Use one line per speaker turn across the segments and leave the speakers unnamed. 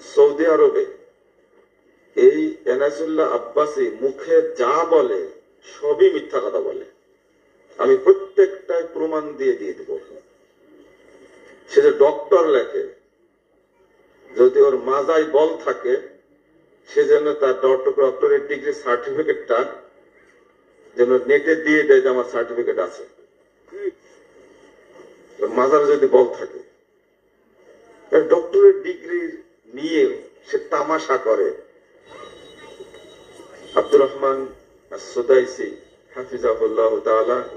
Saudi আরবে এই এনাসুল্লাহ আব্বাসি মুখে যা বলে, সবই মিথ্যা কথা বলে। আমি প্রত্যেকটাই প্রমাণ দিয়ে দিয়ে দেব। সে যে ডক্টর লেখে, যদি ওর মাজায় বল থাকে, সে সেজন্য তার ডক্টর ডক্টরের ডিগ্রি সার্টিফিকেটটা যেন নেটে দিয়ে দেয় যে আমার সার্টিফিকেট আছে। মাজার যদি বল থাকে ডক্টরের ডিগ্রি নিয়ে সে তামাশা করে। আব্দুর রহমান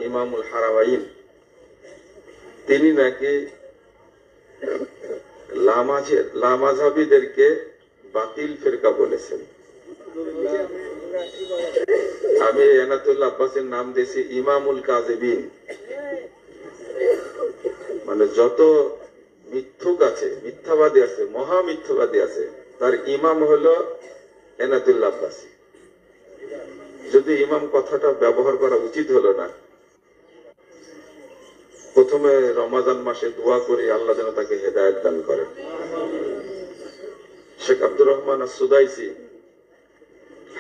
ইমামুল হারামাইন, তিনি নাকি লামাজে লামাজাবিদেরকে বাতিল ফেরকা বলেছেন। আমি এনাতুল্লাহ আব্বাসের নাম দিয়েছি ইমামুল কাজেবিন মানে যত মিথ্যুক আছে, মিথ্যাবাদী আছে মহা মিথ্যাবাদী আছে। তার ইমাম হলো এনাতুল্লাহ আব্বাসী। যদি ইমাম কথাটা ব্যবহার করা উচিত হলো না, প্রথমে রমাজান মাসে দোয়া করে, আল্লাহ যেন তাকে হেদায়ত দান করেন। শেখ আব্দুর রহমান সুদাইসি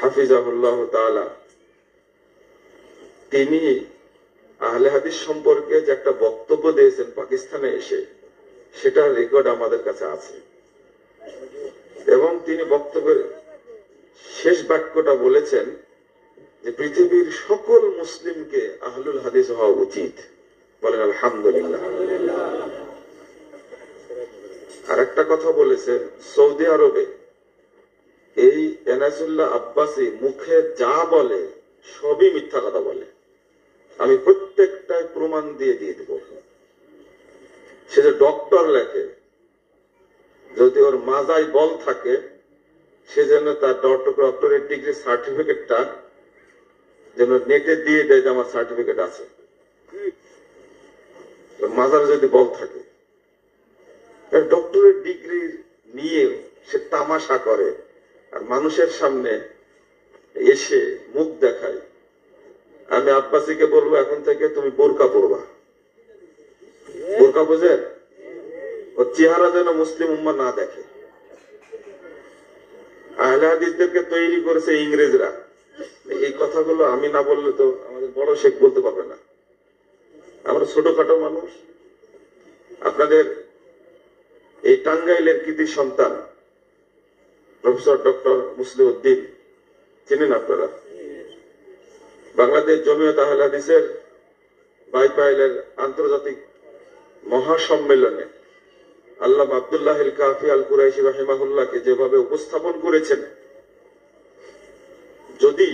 হাফিজাহুল্লাহ তাআলা, তিনি আহলে হাদিস সম্পর্কে যে একটা বক্তব্য দিয়েছেন পাকিস্তানে এসে সেটা রেকর্ড আমাদের কাছে আছে। এবং তিনি বক্তব্যের শেষ বাক্যটা বলেছেন যে পৃথিবীর সকল মুসলিমকে আহলুল হাদিস হওয়া উচিত। বলেন, আলহামদুলিল্লাহ। আর একটা কথা বলেছে, সৌদি আরবে এই এনাসুল্লাহ আব্বাসি মুখে যা বলে, সবই মিথ্যা কথা বলে। আমি প্রত্যেকটাই প্রমাণ দিয়ে দিয়ে দেব। সে যে ডক্টর লেখে, যদি ওর মাজায় বল থাকে সেজন্য তার ডক্টর ডক্টরের ডিগ্রি সার্টিফিকেটটা যেন নেটে দিয়ে দেয় যে আমার সার্টিফিকেট আছে। মাজারে যদি বল থাকে ডক্টরের ডিগ্রি নিয়ে সে তামাশা করে আর মানুষের সামনে এসে মুখ দেখায়। আমি আব্বাসীকে বলব, এখন থেকে তুমি বোরকা পরবা। বোরকা বোঝেন ওর চেহারা যেন মুসলিম উম্মা না দেখে। আহলে হাদিসদেরকে তৈরি করেছে ইংরেজরা। এই কথাগুলো আমি না বললে তো আমাদের বড় শেখ বলতে পারবে না। আমরা ছোটখাটো মানুষ। আপনাদের এই টাঙ্গাইলের কৃতি সন্তান, প্রফেসর ডক্টর মুসলিম উদ্দিন চিনেন আপনারা? বাংলাদেশ জমিয়ত আহলে হাদিসের বাইপাইলের আন্তর্জাতিক মহাসম্মেলনে আল্লাহ আব্দুল্লাহ কাফি আল কুরাইশি রাহিমাহুল্লাহকে যেভাবে উপস্থাপন করেছেন, যদি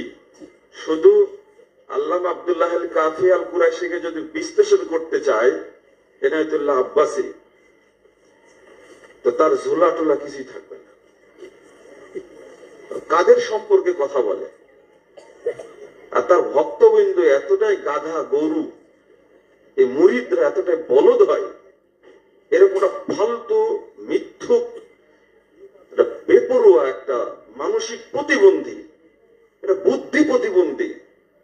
শুধু আল্লাহ আব্দুল্লাহ কাফি আল কুরাইশিকে যদি বিশ্লেষণ করতে চায়, এনায়তুল্লাহ আব্বাসী, তো তার ঝোলা টোলা কিছুই থাকবে না। কাদের সম্পর্কে কথা বলে? আর তার ভক্তবৃন্দ এতটাই গাধা, গরু এই মুরিদরা এতটাই বলদ হয়, এরকম একটা ফালতু, মিথ্যুক বেপরুয়া একটা মানসিক প্রতিবন্ধী এটা বুদ্ধি প্রতিবন্ধী,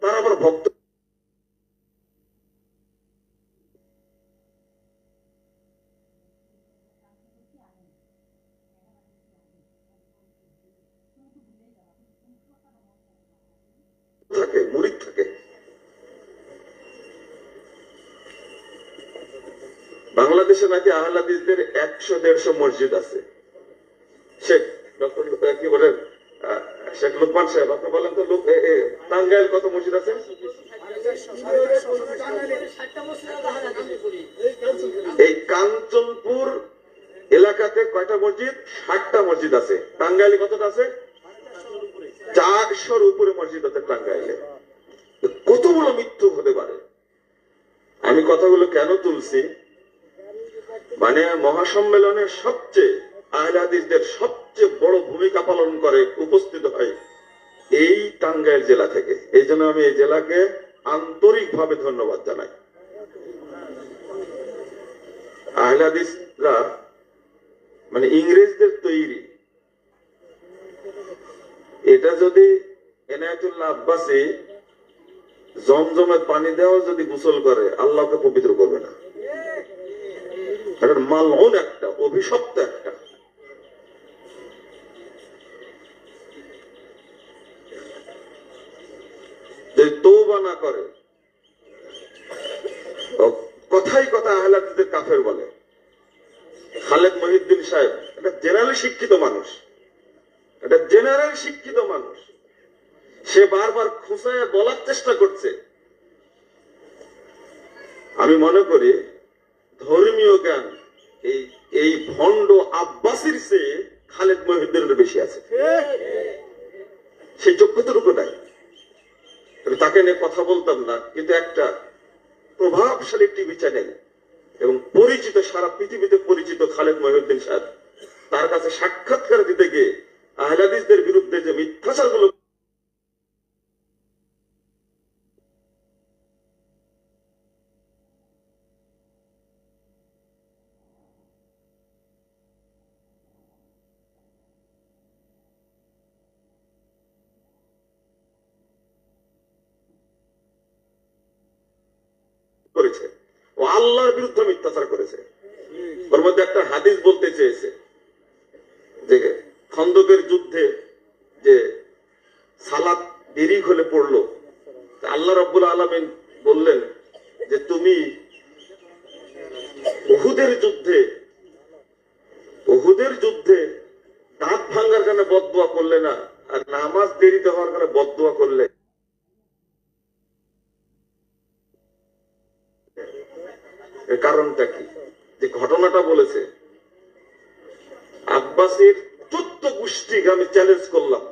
তারা আবার ভক্ত থাকে মুরিদ থাকে বাংলাদেশে নাকি আহলাদিসদের একশো দেড়শো মসজিদ আছে। শেখ, ডক্টর কি বলেন শেখ সাহেব, আপনি বলেন তো টাঙ্গাইল কত মসজিদ আছে? এই কাঞ্চনপুর এলাকাতে কয়টা মসজিদ? ষাটটা মসজিদ আছে। টাঙ্গাইলে কতটা আছে? চারশোর উপরে মসজিদ আছে টাঙ্গাইলে। কতগুলো মৃত্যু হতে পারে? আমি কথাগুলো কেন তুলছি? মানে মহাসম্মেলনের সবচেয়ে আহলাদিসদের সবচেয়ে বড় ভূমিকা পালন করে উপস্থিত হয় এই টাঙ্গাইল জেলা থেকে। এই জন্য আমি এই জেলাকে আন্তরিকভাবে ধন্যবাদ জানাই। আহলাদিসরা মানে ইংরেজদের তৈরি। এটা যদি এনায়তুল্লাহ আব্বাসী জমজমের পানি দেওয়া যদি গোসল করে, আল্লাহকে পবিত্র করবে না। একটা মালন একটা, অভিশপ্ত একটা। যে না করে কথাই কথা আহলাদিদের কাফের বলে। খালেদ মহিউদ্দিন সাহেব, একটা জেনারেল শিক্ষিত মানুষ। একটা জেনারেল শিক্ষিত মানুষ। সে বারবার খুঁচায় বলার চেষ্টা করছে। আমি মনে করি ধর্মীয় জ্ঞান, এই এই ভণ্ড আব্বাসির চেয়ে খালেদ মহিউদ্দিনের বেশি আছে। সেই যোগ্যতাটুকু নাই। তাকে নিয়ে কথা বলতাম না, কিন্তু একটা প্রভাবশালী টিভি চ্যানেল এবং পরিচিত সারা পৃথিবীতে পরিচিত খালেদ মহিউদ্দিন সাহেব, তার কাছে সাক্ষাৎকার দিতে গিয়ে আহলাদিসদের বিরুদ্ধে যে মিথ্যাচারগুলো করেছে ও আল্লাহর বিরুদ্ধে মিথ্যাচার করেছে। ওর মধ্যে একটা হাদিস বলতে চেয়েছে যে খন্দকের যুদ্ধে যে সালাত দেরি হলে পড়ল আল্লাহ রব্বুল আলমিন বললেন যে তুমি বহুদের যুদ্ধে বহুদের যুদ্ধে দাঁত ভাঙ্গার কারণে বদুয়া করলে না, আর নামাজ দেরিতে হওয়ার কারণে বদুয়া করলে। কারণটা কি? যে ঘটনাটা বলেছে, আব্বাসের চোদ্দ গোষ্ঠীকে আমি চ্যালেঞ্জ করলাম।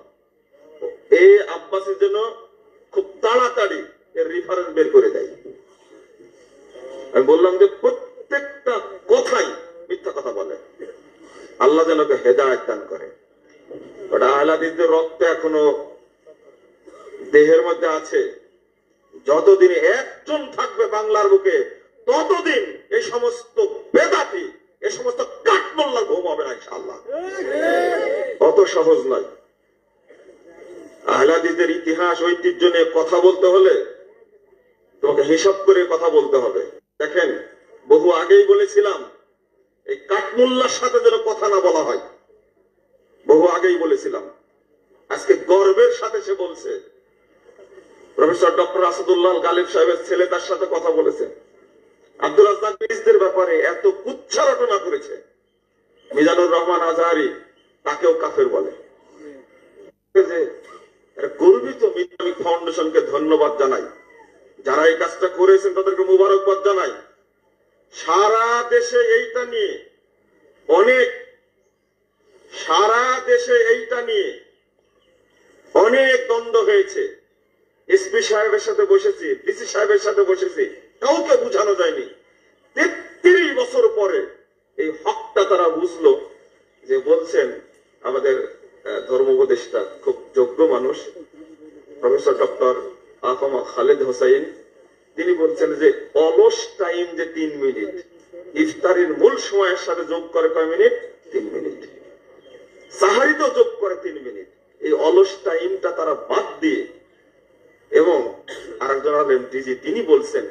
এই আব্বাসের জন্য খুব তাড়াতাড়ি এর রেফারেন্স বের করে দেয়। আমি বললাম যে প্রত্যেকটা কথাই মিথ্যা কথা বলে। আল্লাহ যেন ওকে হেদায়ত দান করে। ওটা আহলাদিসদের রক্ত এখনও দেহের মধ্যে আছে। যতদিন একজন থাকবে বাংলার বুকে ততদিন এই সমস্ত বেদাতি এই সমস্ত কাঠমোল্লার ঘুম হবে না ইনশাআল্লাহ। অত সহজ নয়। আহলাদিদের ইতিহাস, ঐতিহ্য নিয়ে কথা বলতে হলে তোমাকে হিসাব করে কথা বলতে হবে। দেখেন, বহু আগেই বলেছিলাম, এই কাঠমোল্লার সাথে যেন কথা না বলা হয়। বহু আগেই বলেছিলাম। আজকে গর্বের সাথে সে বলছে। প্রফেসর ডক্টর আসাদুল্লাহ গালিব সাহেবের ছেলে তার সাথে কথা বলেছে। আব্দুল রাজ্জাক মিজদের ব্যাপারে এত কুচ্ছা রটনা করেছে। মিজানুর রহমান আজহারি তাকেও কাফের বলে। গর্বিত মিজামিক ফাউন্ডেশনকে ধন্যবাদ জানাই। যারা এই কাজটা করেছেন তাদেরকে মুবারকবাদ জানাই। সারা দেশে এইটা নিয়ে অনেক সারা দেশে এইটা নিয়ে অনেক দ্বন্দ্ব হয়েছে। এসপি সাহেবের সাথে বসেছি, ডিসি সাহেবের সাথে বসেছি। কাউকে বুঝানো যায়নি। তেত্রিশ বছর পরে এই হকটা তারা বুঝলো যে বলছেন আমাদের ধর্ম উপদেষ্টা, খুব যোগ্য মানুষ, প্রফেসর ডক্টর আহমদ খালেদ হোসাইন। তিনি বলছেন যে অলস টাইম যে তিন মিনিট, ইফতারির মূল সময়ের সাথে যোগ করে কয় মিনিট? তিন মিনিট। সাহারিতেও যোগ করে তিন মিনিট। এই অলস টাইমটা তারা বাদ দিয়ে, এবং আরেকজন হলেন ডিজি তিনি বলছেন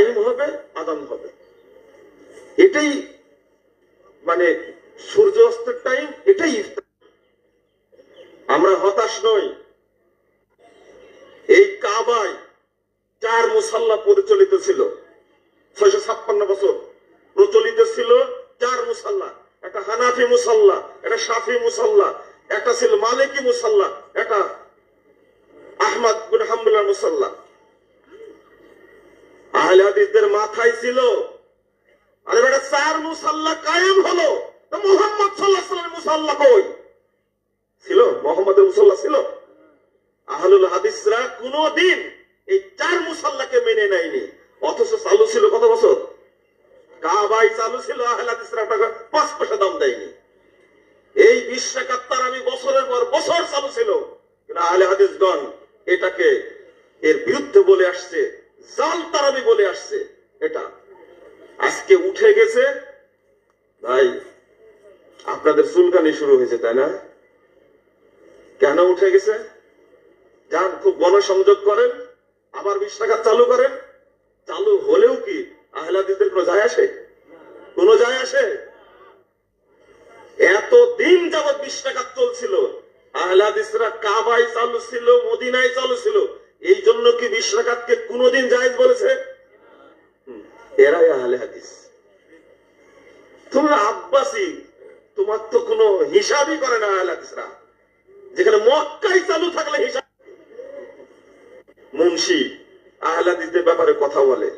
টাইম হবে, আদান হবে। এটাই মানে সূর্য অস্তের টাইম এটাই আমরা হতাশ নই। এই কাবায় চার মুসাল্লা পরিচালিত ছিল। ছয়শো ছাপ্পান্ন বছর প্রচলিত ছিল চার মুসাল্লা। একটা হানাফি মুসাল্লা, একটা সাফি মুসাল্লা, একটা ছিল মালিকি মুসাল্লা, একটা আহমদ বিন হাম্বুল্লাহ মুসাল্লা। আহলে মাথায় ছিল। আরে বেটা চার মুসাল্লা কায়েম হলো। মোহাম্মদ সাল্লাহ সাল্লাম মুসাল্লা কই? ছিল? মোহাম্মদের মুসাল্লা ছিল? আহলুল হাদিসরা কোনদিন এই চার মুসাল্লাকে মেনে নেয়নি। অথচ চালু ছিল কত বছর? কাবাই চালু ছিল আহলে হাদিসরা আপনাকে পাঁচ পয়সা দাম দেয়নি। এই বিশ্বাকাত্তার আমি বছরের পর বছর চালু ছিল। কিন্তু আহলে হাদিসগণ এটাকে এর বিরুদ্ধে বলে আসছে। জাল তারাবি বলে আসছে, এটা। আজকে উঠে গেছে, ভাই, আপনাদের চুলকানি শুরু হয়েছে, তাই না? কেন উঠে গেছে? যান, খুব গণসংযোগ করেন, আবার বিশ টাকা চালু করেন। চালু হলেও কি আহলাদিদের কোনো যায় আসে? কোনো যায় আসে? এত দিন যাবৎ বিশ টাকা চলছিল, আহলাদিসরা কাবাই চালু ছিল, মদিনায় চালু ছিল কোনোদিন জায়েজ বলেছে? এরাই আহলে হাদিস। তোমরা তো কোনো হিসাবই করে না আহলে হাদিসরা। যেখানে মক্কাই চালু থাকলে হিসাব মুন্সি আহলে ব্যাপারে কথা বলে।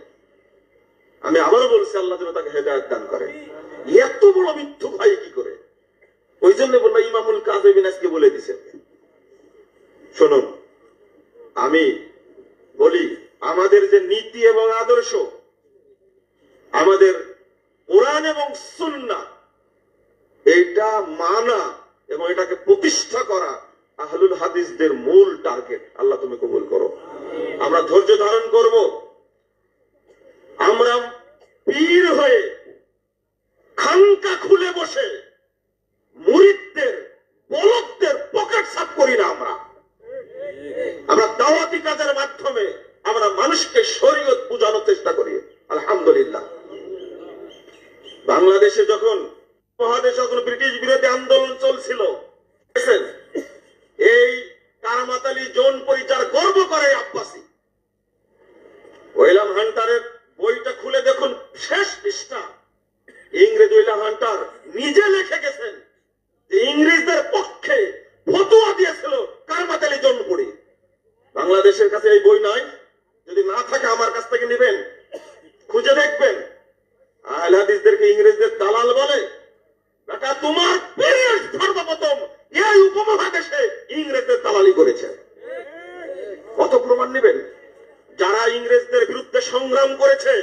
আমি আবারও বলছি, আল্লাহ যেন তাকে হেদায়ত দান করে। এত বড় মিথ্যু ভাই কি করে? ওই জন্য বলব, ইমামুল আজকে বলে দিছে শুনুন আমি বলি আমাদের যে নীতি এবং আদর্শ। আমাদের কোরআন এবং সুন্না, এটা মানা এবং এটাকে প্রতিষ্ঠা করা আহলুল হাদিসদের মূল টার্গেট। আল্লাহ তুমি কবুল করো। আমরা ধৈর্য ধারণ করব। আমরা পীর হয়ে খানকা খুলে বসে মুরিদদের বলকদের পকেট সাফ করি না আমরা আমরা দাওয়াতি কাজের মাধ্যমে আমরা মানুষকে শরীয়ত বোঝানোর চেষ্টা করি আলহামদুলিল্লাহ বাংলাদেশে যখন মহাদেশ যখন ব্রিটিশ বিরোধী আন্দোলন চলছিল দেখেছেন, এই কারামাত আলী জোন পরিচার গর্ব করে আব্বাসী ওয়েলাম হান্টারের বইটা খুলে দেখুন, শেষ পৃষ্ঠা। ইংরেজ ওয়েলাম হান্টার নিজে লিখে গেছেন। ইংরেজদের পক্ষে ফতোয়া দিয়েছিল কারমাত আলী জন্মপুরি বাংলাদেশের কাছে এই বই নাই যদি না থাকে আমার কাছ থেকে নেবেন, খুঁজে দেখবেন। আহলে হাদিসদেরকে ইংরেজদের দালাল বলে, বেটা, তোমার পীর সর্বপ্রথম এই উপমহাদেশে ইংরেজদের দালালি করেছে। কত প্রমাণ নেবেন? ইংরেজদের বিরুদ্ধে সংগ্রাম করেছে।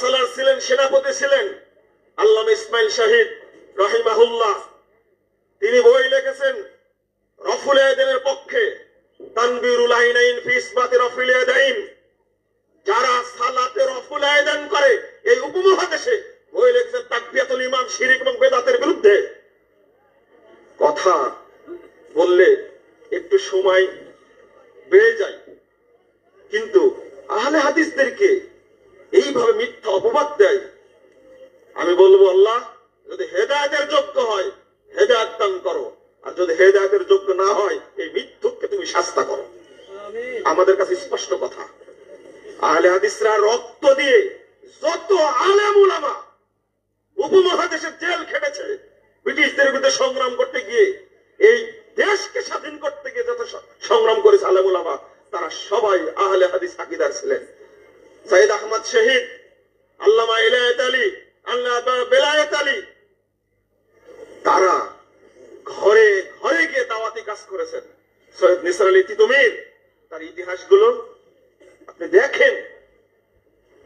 সালার ছিলেন, সেনাপতি ছিলেন আল্লামা ইসমাইল শাহিদ রহিমাহুল্লাহ। তিনি বই লিখেছেন, রফুল পক্ষে তানবিরুল রফুল যারা সালাতে রফুল আয়দান করে, এই উপমহাদেশে বই লিখেছেন তাকবিয়াতুল ইমাম, শিরিক এবং বেদাতের বিরুদ্ধে। কথা বললে একটু সময় বেড়ে যায়। কিন্তু আহলে হাদিসদেরকে এইভাবে মিথ্যা অপবাদ দেয়। আমি বলব আল্লাহ যদি হেদায়তের যোগ্য হয় হেদায়ত দান করো। আর যদি হেদায়তের যোগ্য না হয় এই মিথ্যুককে তুমি শাস্তা করো। আমাদের কাছে স্পষ্ট কথা। আহলে হাদিসরা রক্ত দিয়ে যত আলেম উলামা উপমহাদেশের জেল খেটেছে ব্রিটিশদের বিরুদ্ধে সংগ্রাম করতে গিয়ে এই দেশকে স্বাধীন করতে গিয়ে যত সংগ্রাম করেছে আলেম উলামা তারা সবাই আহলে হাদিস আকিদার ছিলেন। সাইদ আহমদ শহীদ, আল্লামা ইলায়ত আলী আল্লাহ বেলায়েত আলী। তারা ঘরে ঘরে গিয়ে দাওয়াতি কাজ করেছেন। সৈয়দ নিসার আলী তিতুমির, তার ইতিহাসগুলো আপনি দেখেন।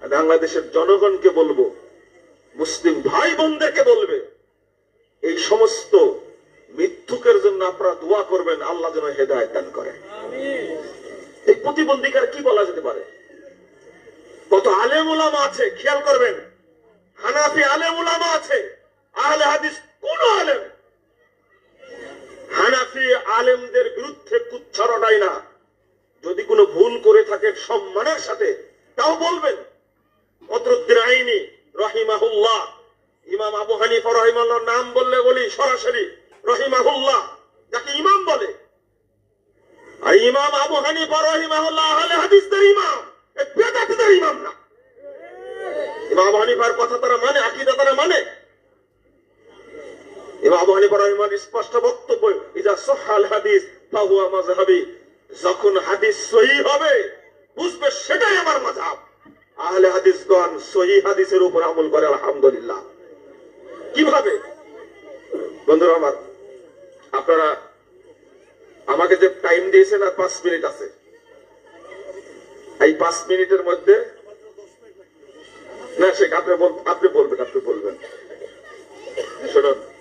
বাংলাদেশের জনগণকে বলব, মুসলিম ভাই বোনদেরকে বলবে, এই সমস্ত মৃত্যুকের জন্য আপনারা দোয়া করবেন, আল্লাহ যেন হেদায়ত দান করে এই প্রতিবন্ধীকার কি বলা যেতে পারে? কত আলেম ওলামা আছে, খেয়াল করবেন। হানাফি আলেম ওলামা আছে, আহলে হাদিস কোন আলেম? হানাফি আলেমদের বিরুদ্ধে কুচ্ছারটাই না। যদি কোনো ভুল করে থাকে সম্মানের সাথে, তাও বলবেন। বদরুদ্দিন আইনি, রহিমাহুল্লাহ। ইমাম আবু হানিফা রহিমাল্লাহ নাম বললে বলি সরাসরি, রহিমাহুল্লাহ, যাকে ইমাম বলে। ইমাম আবু হানিফা রহিমাহুল্লাহ আহলে হাদিসদের ইমাম। বেদাতিদের ইমাম না। ইমাম আবু হানিফার কথা তারা মানে আকিদা তারা মানে। ইমাম আবু হানিফা রহিমান স্পষ্ট বক্তব্য, ইজা সহাল হাদিস, ফাহুয়া মাযহাবি। যখন হাদিস সহি হবে, বুঝবে সেটাই আমার মাযহাব। আহলে হাদিসগণ সহি হাদিসের উপর আমল করে, আলহামদুলিল্লাহ। কীভাবে? বন্ধুরা আমার, আপনারা আমাকে যে টাইম দিয়েছেন আর পাঁচ মিনিট আছে। এই পাঁচ মিনিটের মধ্যে না, সে আপনি আপনি বলবেন আপনি বলবেন। শুনুন।